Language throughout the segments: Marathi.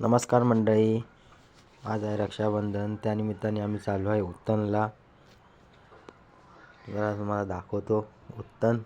नमस्कार मंडळी. आज आहे रक्षाबंधन. त्यानिमित्ताने आम्ही चालू आहे उत्तनला. जरा तुम्हाला दाखवतो उत्तन.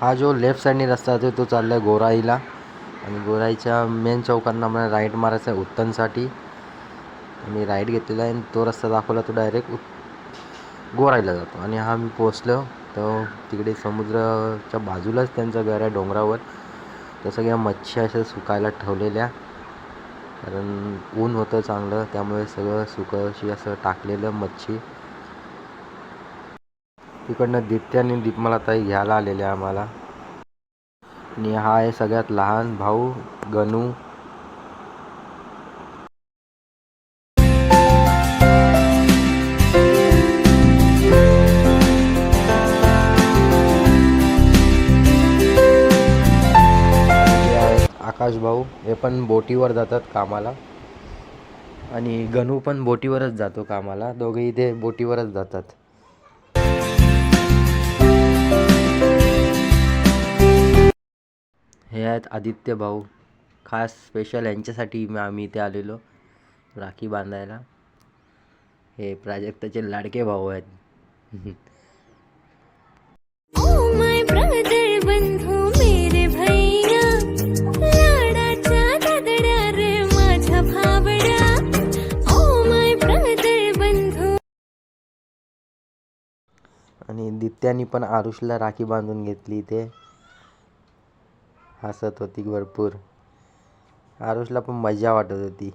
हा जो लेफ्ट साईडने रस्ता आहे तो चालला आहे गोराईला. आणि गोराईच्या मेन चौकांना मला राईट मारायचा आहे उत्तनसाठी. मी राईट घेतलेला आहे आणि तो रस्ता दाखवला तो डायरेक्ट गोराईला जातो. आणि हा मी पोचलो तर तिकडे समुद्राच्या बाजूलाच त्यांचं घर आहे डोंगरावर. तर सगळ्या मच्छी अशा सुकायला ठेवलेल्या. कारण ऊन होतं चांगलं त्यामुळे सगळं सुकं अशी असं टाकलेलं मच्छी. तिकडनं दिप्त्या आणि घ्यायला आलेल्या आम्हाला. आणि हा आहे सगळ्यात लहान भाऊ गणू. आकाश भाऊ. हे पण बोटीवर जातात कामाला. आणि गणू पण बोटीवरच जातो कामाला. दोघे इथे बोटीवरच जातात. हे आहेत आदित्य भाऊ. खास स्पेशल यांच्यासाठी मी आम्ही इथे आलेलो. राखी बांधायला. हे प्राजक्ताचे लाडके भाऊ आहेत. आणि दित्यानी पण आरुषला राखी बांधून घेतली इथे. हसत होती भरपूर. आरुषला पण मजा वाटत होती.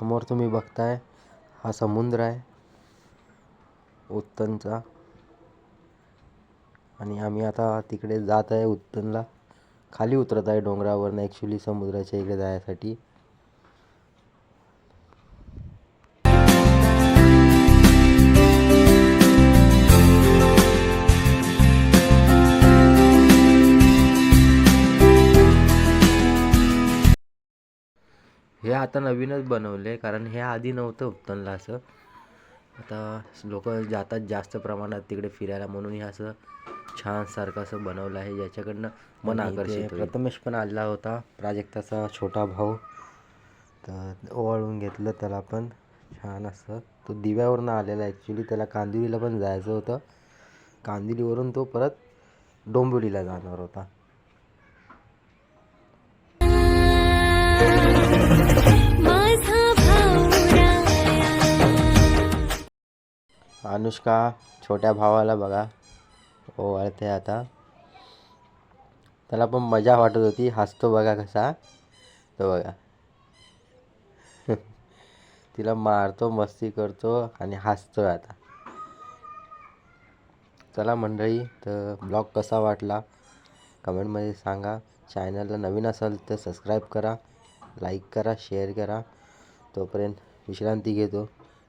समोर तुम्ही बघताय हा समुद्र आहे. उत्तनचा. आणि आम्ही आता तिकडे जात आहे उत्तनला. खाली उतरत आहे डोंगरावरनं ॲक्च्युली समुद्राच्या इकडे जायसाठी. हे आता नवीनच बनवले कारण हे आधी नव्हतं उत्तनला असं. आता लोक जातात जास्त प्रमाणात तिकडे फिरायला म्हणून हे असं छान सारखं असं बनवलं आहे ज्याच्याकडनं मन आकर्षित. प्रथमेश पण आला होता प्राजक्ताचा छोटा भाऊ. तर ओवाळून घेतलं त्याला पण छान असं. तो दिव्यावरनं आलेला ॲक्च्युली त्याला कांदिवलीला पण जायचं होतं. कांदिवलीवरून तो परत डोंबिवलीला जाणार होता. अनुष्का छोट्या भावाला बघा. ओवाळते आता. त्याला पण मजा वाटत होती. हसतो बघा कसा. तो बघा. तिला मारतो मस्ती करतो आणि हसतो आता. चला मंडळी तर ब्लॉग कसा वाटला? कमेंटमध्ये सांगा. चॅनलला नवीन असाल तर सबस्क्राईब करा लाईक करा शेअर करा. तोपर्यंत विश्रांती घेतो.